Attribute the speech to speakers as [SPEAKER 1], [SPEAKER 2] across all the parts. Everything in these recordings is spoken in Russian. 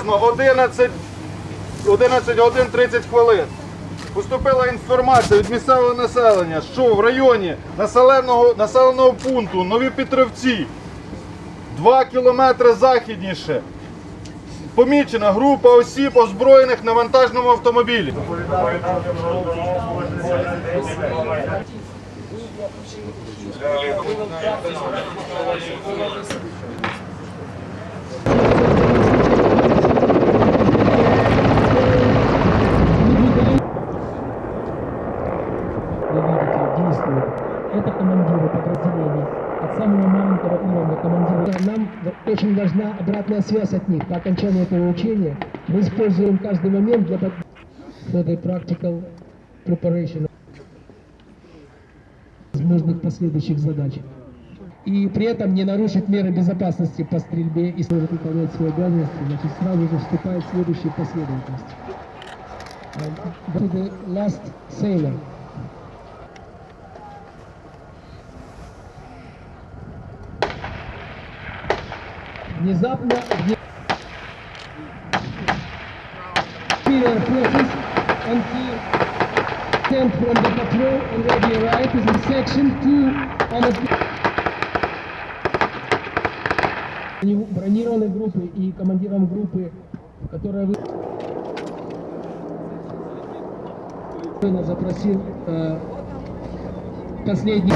[SPEAKER 1] приблизно 11, 11 годин 30 хвилин поступила інформація від місцевого населення, що в районі населеного, населеного пункту Нові Петровці 2 кілометри західніше помічена група осіб, озброєних на вантажному автомобілі.
[SPEAKER 2] Командиры подразделений. От самого маленького уровня командира. Нам в- очень важна обратная связь от них. По окончании этого учения мы используем каждый момент для the practical preparation возможных последующих задач. И при этом не нарушить меры безопасности по стрельбе и сможет выполнять свои обязанности, значит, сразу же вступает следующая последовательность. Uh, to the last sailor. Внезапно вне- superior forces and he sent from the patrol already arrived is in section 2 on Брони- бронированной группы и командиром группы, которая вы... запросил э, последний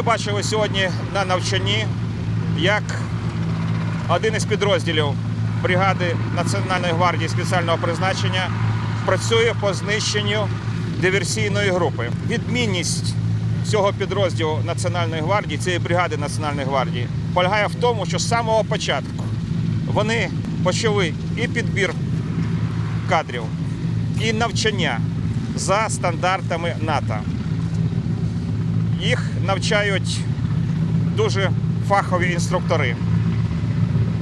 [SPEAKER 3] Ви бачили сьогодні на навчанні, як один із підрозділів бригади Національної гвардії спеціального призначення працює по знищенню диверсійної групи. Відмінність цього підрозділу Національної гвардії, цієї бригади Національної гвардії, полягає в тому, що з самого початку вони почали і підбір кадрів, і навчання за стандартами НАТО Їх навчають дуже фахові інструктори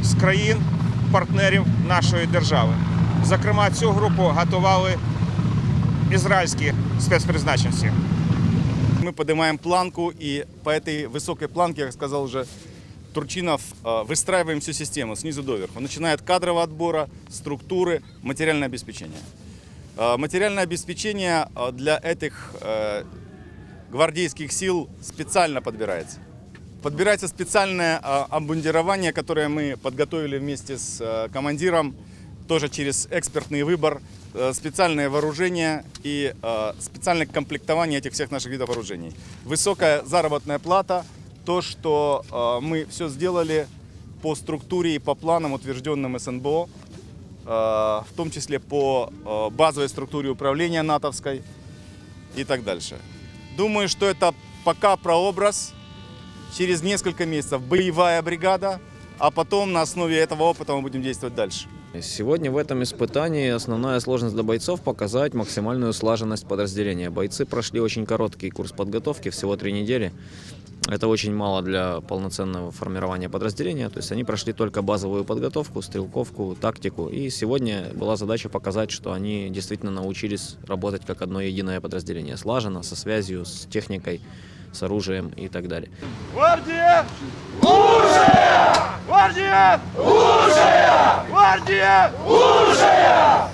[SPEAKER 3] з країн партнерів нашої держави. Зокрема, цю групу готували ізраїльські спецпризначенці.
[SPEAKER 4] Мы поднимаем планку, и по этой высокой планке, как сказал уже Турчинов, э, выстраиваем всю систему снизу доверху, начиная от кадрового отбора, структуры, материальное обеспечение. Э, Материальное обеспечение э, для этих э, гвардейских сил специально подбирается. Подбирается специальное э, обмундирование, которое мы подготовили вместе с э, командиром, тоже через экспертный выбор, э, специальное вооружение и э, специальное комплектование этих всех наших видов вооружений. Высокая заработная плата, то, что мы все сделали по структуре и по планам, утвержденным СНБО, в том числе по базовой структуре управления натовской и так дальше. Думаю, что это пока прообраз. Через несколько месяцев боевая бригада, а потом на основе этого опыта мы будем действовать дальше.
[SPEAKER 5] Сегодня в этом испытании основная сложность для бойцов показать максимальную слаженность подразделения. Бойцы прошли очень короткий курс подготовки, всего три недели. Это очень мало для полноценного формирования подразделения. То есть они прошли только базовую подготовку, стрелковку, тактику. И сегодня была задача показать, что они действительно научились работать как одно единое подразделение. Слаженно, со связью, с техникой, с оружием и так далее.
[SPEAKER 1] Гвардія! Оружие! Гвардія! Оружие! Гвардія! Оружие!